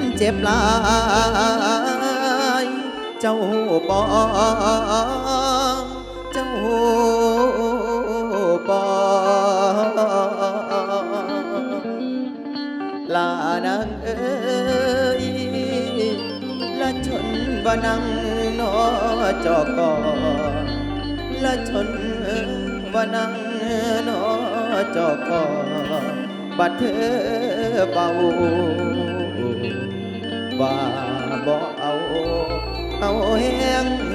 มันเจ็บหลาย เจ้าบอเจ้าบอลานางเอ้ยละชนว่านังนอจอกอละชนว่านังนอจอกอบัดเธอเบา ว่าบ่เอาเอาแหงแห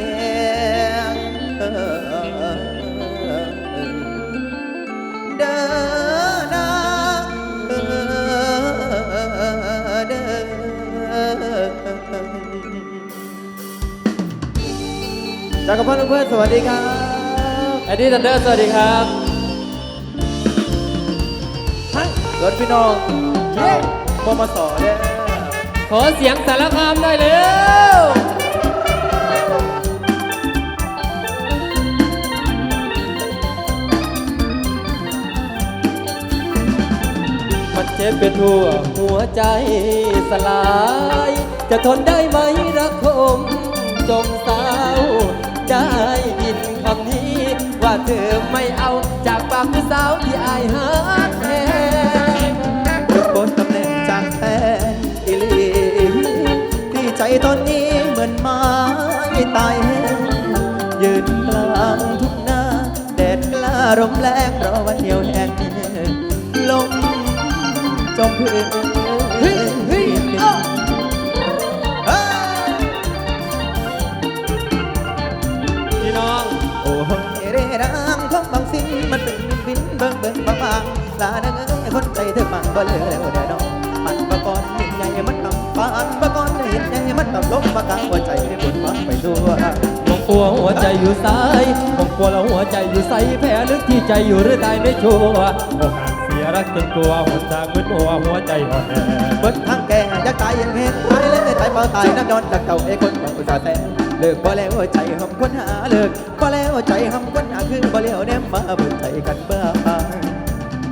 งเออเด้อนางเออเด้อจักรพันธ์เพื่อนสวัสดีครับแอดดี้ทันเดอร์สวัสดีครับรถพี่น้องเย้มมาสอเด้อ ขอเสียงสารคามได้เร็วมันเจ็บเป็นทั่วหัวใจสลาย จะทนได้ไหมรักคมจมเศร้าได้ยินคำนี้ ว่าเธอไม่เอาจากปากผู้สาวที่อายหาแทนกคนตำแหน่งจากแที่ใจ ตอนนี้เหมือนไม้ตายแห้งยืนกลางทุกหน้าแดดกล้าลมแรงรอวันเดียวแห้งลมจมพื้นเฮ้ยเฮ้ยเอ้าเพี่น้องโอ้ยเรรังของบางสิ่งมันเป็นบินเบิ่งเบิ่งบางบางลาเนงคนใจเธอมันบ่เลือแล้วเด้อน้องมันบะกอนยิ่งใหญ่มันทำปาน ทำลมมากลางหัวใจให้บุญฟังไปทั่วมองกลัวหัวใจอยู่ซ้ายมองกลัวแล้วหัวใจอยู่ใสแผลลึกที่ใจอยู่หรือตายไม่ชัวร์อกหักเสียรักจนกลัวหนทางมืดมัวหัวใจห่อนแอเบิดทางแก่อยากตายยังเห็นตายเลยตายบ่ตายน้ำย้อนดักเก่าไอ้คนของอุตาแต่เลิกบ่แล้วใจหำคนหาเลิกบ่แล้วใจหำคนหาคือบ่แล้วแนมมาบิดใจกันบ้า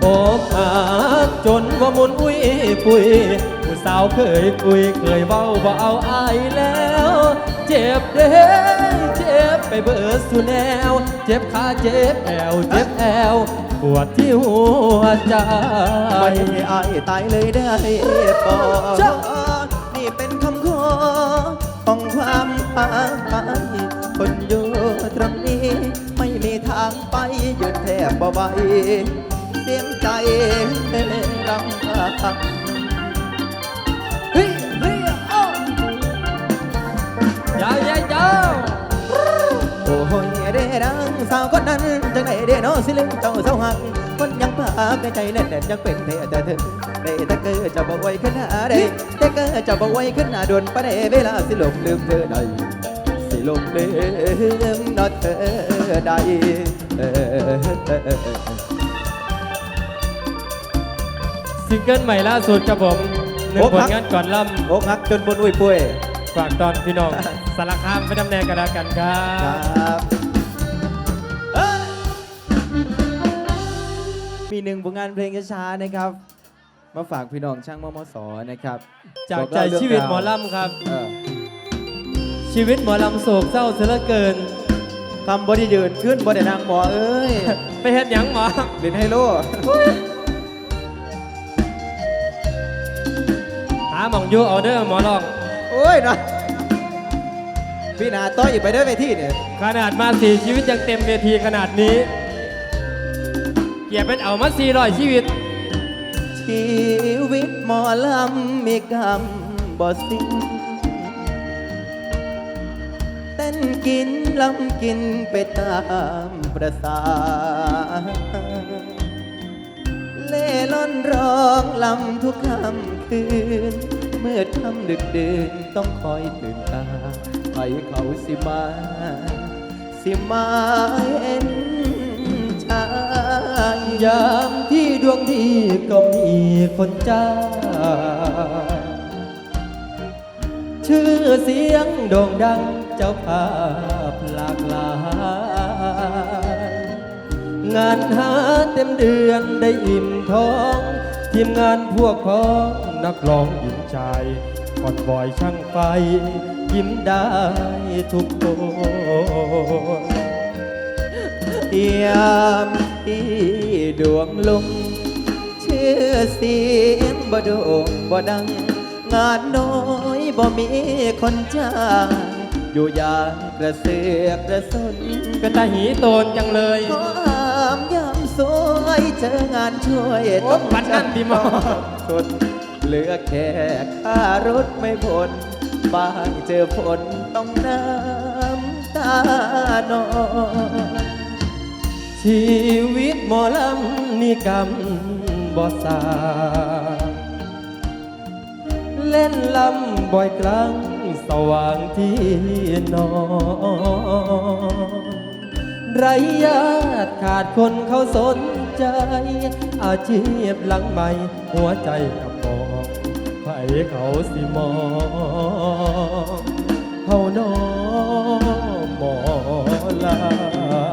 อกหักจนว่ามุนอุ้ยปุย สาวเคยคุยเคยเว้าว่เอาอายแล้ว เจ็บเด้เจ็บไปเบิดสุแนว เจ็บขาเจ็บแอวเจ็บแอวปวดที่หัวใจไม่ให้อายตายเลยได้ป่นี่เป็นคำขอของความอาภัยคนอยู่ตรงนี้ ไม่มีทางไปหยุดแทบบ่ไหวเสียงใจรำพัง โอ้ยเด้ดังสาวคนนั้นจังไหนเด้น้อสิลืมเจ้าเศร้าหักคนยังพากในใจแน่นแน่นยังเป็นเธอแต่เธอเด้แต่เกิดจะบ่ไหวขึ้นหน้าเด้แต่เกิดจะบ่ไหวขึ้นหน้าด่วนปะเด้เวลาสิหลงลืมเธอได้สิหลงลืมนอเธอได้เออซิงเกิลใหม่ล่าสุดครับผมหนึ่งผลงานก่อนล่อกหักจนบนอุ้ยปุ้ยำ ฝากตอนพี่น้องสารคามไปดำเนินกันแล้วกันครัคบรับเอ้ยมีหนึ่งผลงานเพลงช้าๆนะครับ มาฝากพี่น้องช่างมมสนะครับจากบอกใจเล่เรื่องชีวิตราวหมอลำครับ เออชีวิตหมอลำโศกเศร้าเสียเหลือเกิน คำบไดิยืนขึ้นบไดินางหมอเอ้ยไปเฮ็ดหยังหมอ เล่นไฮโลหาหมองอยูเอาเด้อหมอลอง โอ้ยเนาะพี่นาต้อยอีกไปเด้อไปที่เนี่ยขนาดมาสี่ชีวิตยังเต็มเวทีขนาดนี้เกียบเป็นเอามาสี่ร้อยชีวิต ชีวิตหมอลำมีกรรมบ่สิ้นเต้นกินลำกินไปตามประสาเล่ล่อนร้องลำทุกค่ำคืน เมื่อทำดึกดื่นต้องคอยตื่นตาไปเขาสิมา สิมาเห็นชายยามที่ดวงดีก็มีคนจ้า ชื่อเสียงโด่งดังเจ้าภาพหลากหลายงานหาเต็มเดือนได้อิ่มท้อง ทีมงานพวกพ้อง นักร้องหญิงชายกอดบอยช่างไฟ ยิ้มได้ทุกคนเตียมที่ดวงลงชื่อเสียงบ่โด่งบ่ดัง งานน้อยบ่มีคนจ้างอยู่อย่างกระเสือกกระสนเป็นตาหีโตนจังเลยขออามยามสวยเจองานช่วย โอ้ปัดนั่นดีมากชน เหลือแค่ค่ารถไม่พ้นบางเจอฝนต้องน้ำตานอชีวิตหมอลำนี่กำบ่สาเล่นลำบ่อยครั้งสว่างที่นอนไรญาติขาดคนเขาสนใจ อาชีพหลังใหม่หัวใจกับ เขาสิมองเฮาน้อหมอลา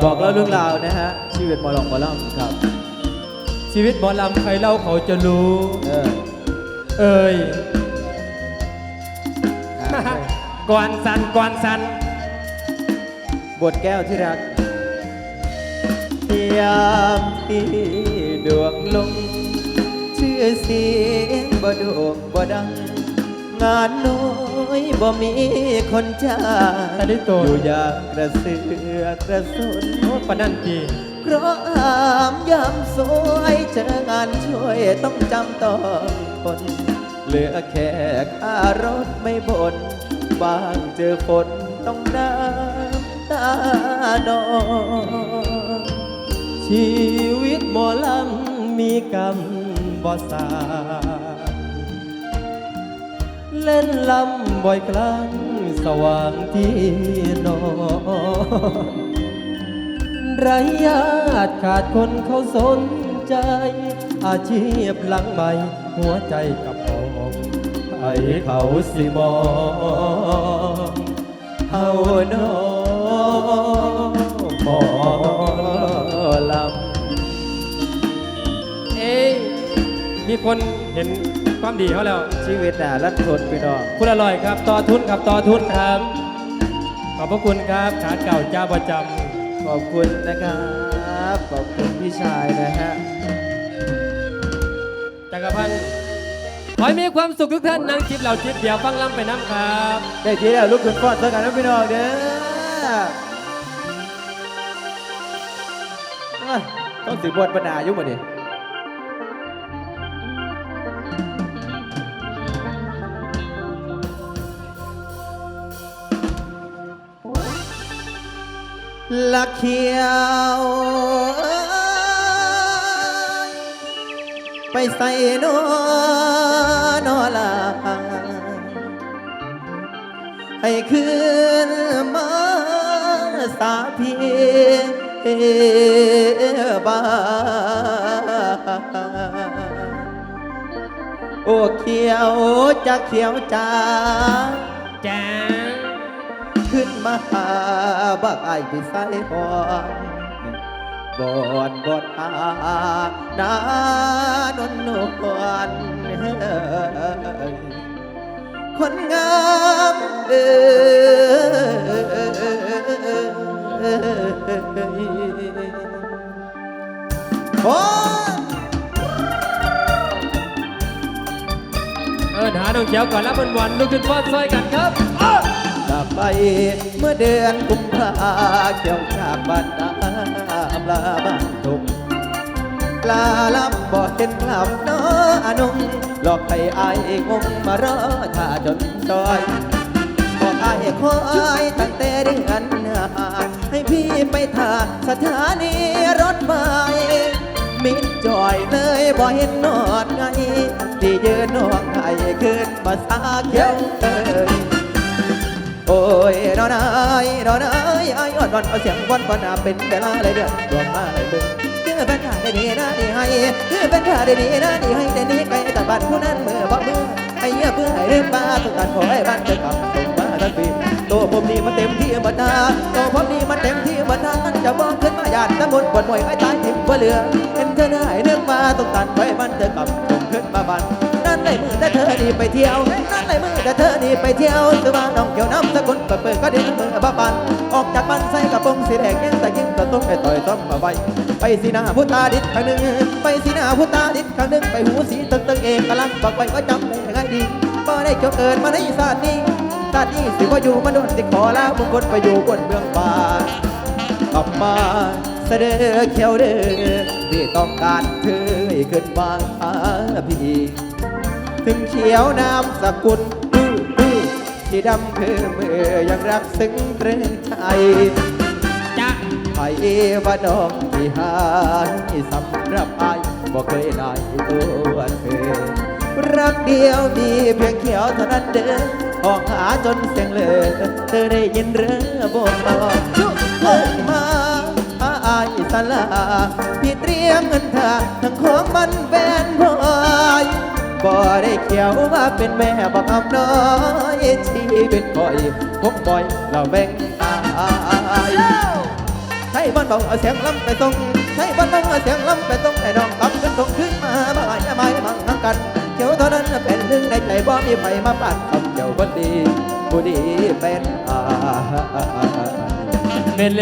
บอกเล่าเรื่องราวนะฮะ ชีวิตหมอลองหมอลำครับ ชีวิตหมอลำใครเล่าเขาจะรู้ เออเอ่ยอะก่อนสันก่อนสันบทแก้วที่รักยามที่ดวงลงชื่ อเสียงบ่โด่งบ่ดัง งานน้อยบ่มีคนจ้าอันนี้โต อยู่อย่างกระเสือกกระสนโอ้ปะนันทีเพราะอามยามสวยเจองานช่วยต้องจำต้องคน เหลือแค่ค่ารถไม่บนบางเจอฝนต้องน้ำตานองชีวิตหมอลำมีกรรม บ่สาเล่นลำบ่อยครั้งสว่างที่นอนไรญาติขาดคนเขาสนใจ อาชีพหลังใหม่ หัวใจกับมองให้เขาสิมองเฮาน้อ คนเห็นความดีเขาแล้วชีวิตน่ะรันทนพี่น้องคุณอร่อยครับต่อทุนครับต่อทุนครับ ขอบพระคุณครับขาเก่าเจ้าประจขอบคุณนะครับขอบคุณพี่ชายนะฮะำจักรพันธ์ขอให้มีความสุขทุกท่านนั่งจิบเหล่าจิบเดี๋ยวฟังล้ำไปน้ำครับได้ทีแล้วลุกขึ้นฟอดเท่ากันนะพี่น้องเด้อเอ้ยต้องสิบทปัญหาอยุ่งมาดิ ลักเขียว ไปใส่นอนอลาให้คืนมาสาเพียบาโอ้เขียวจะเขียวจ้าจ้า ขึ้นมาหาบักไอ้พี่ใสายหอนบอนบอนหานานนนวลคนงามเอ้ยโอ้เออหาน้องเขียวก่อนแล้วบนวันลุกขึ้นฟอดซอยกันครับ กไป เมื่อเดือนกุมภาเกี่ยวจากบ้านนาลาบ้านตุกลาลับบ่เห็นกลับน้ออนุงหลอกให้อายงงมารอท่าจนจอยบอกอายคอยตั้งแต่เดือนหาให้พี่ไปท่าสถานีรถไฟมิดจอยเลยบ่เห็นนอดไงที่ยืนนวงไห้ขึ้นมาสาเขียวเอ้ย โอ้ยนอนเอ้ยนอนเอ้ยไอ้อ่อนวันเอาเสียงวันวันนาเป็นเวลาเลยเดือนดวงมาเลยเบิ่งคือเป็นทาได้ดีนะดีให้คือเป็นทาได้ดีนะดีให้แต่นี้ไกลแต่บ้านผู้นั้นเมื่อบอกมือไอ้เหี้ยเพื่อให้เรื่องมาสุดการขอให้บ้านเจอกลับส่งมาทันทีตัวผมนี่มันเต็มที่บัดนาตัวผมนี่มันเต็มที่บันดนาจะบอกขึ้นมาหยาดน้ำมนต์บนมวยไอ้ตายที่เหลือเห็นเธอได้เรื่องมาต้องตัดไว้มันเธอกลับผมขึ้นมาบันนั่นเลยมือแต่เธอนี่ไปเที่ยว มือแต่เธอนี่ไปเที่ยวซื้อมาน้องเกี่ยวน้ำสกุลเปิดเปิดก็ดิ้นมือบ้าปันออกจากบ้านใส่กระโปรงสีแดงยังแต่ยิ่งตะตุ้มไปต่อยต้อมมาไว้ไปสีหน้าผู้ตาดิดข้างหนึ่งไปสีหน้าผู้ตาดิดข้างหนึ่งไปหูสีตึงตึงเองกำลังบอกไว้ว่าจำได้ง่ายดีบ่ได้เกี่ยวเกินมาในศาสตร์นี้ศาสตร์นี้สิว่าอยู่มาโดนสิขอลาบุคคลไปอยู่บนเมืองป่ากลับมาเสดอเขียวเด้อที่ต้องการเธอขึ้นมาหาพี่ ถึงเขียวน้ำสกุลอื้อที่ดำคือเมือยังรักซึ้งเรื่องใจจะไอ้ว่าดองที่หายสำหรับไอ้บอกเคยได้ตัวเธอรักเดียวมีเพียงเขียวเท่านั้นเด้อห้องหาจนเสียงเลยเธอได้ยินเรือบอกชุเอินมาอาอายสลาพี่เตรียมเงินทางทั้งของมันแฟนพอย บ่ได้เขียวว่าเป็นแม่บอกอำน้อยชีวิตบ่อยพบบ่อยเราแบ่งตายใช้บ้านเบาเอาเสียงลำไปตรงใช้บ้านเบาเอาเสียงลำไปตรงไอ้น้องกับขึ้นตรงขึ้นมาบ่ายไม้มั่งหังกันเขียวเท่านั้นเป็นหนึ่งในใจบ่มีไฟมาปัดคำเขียวคนดีผู้ดีเป็นอาเมนเล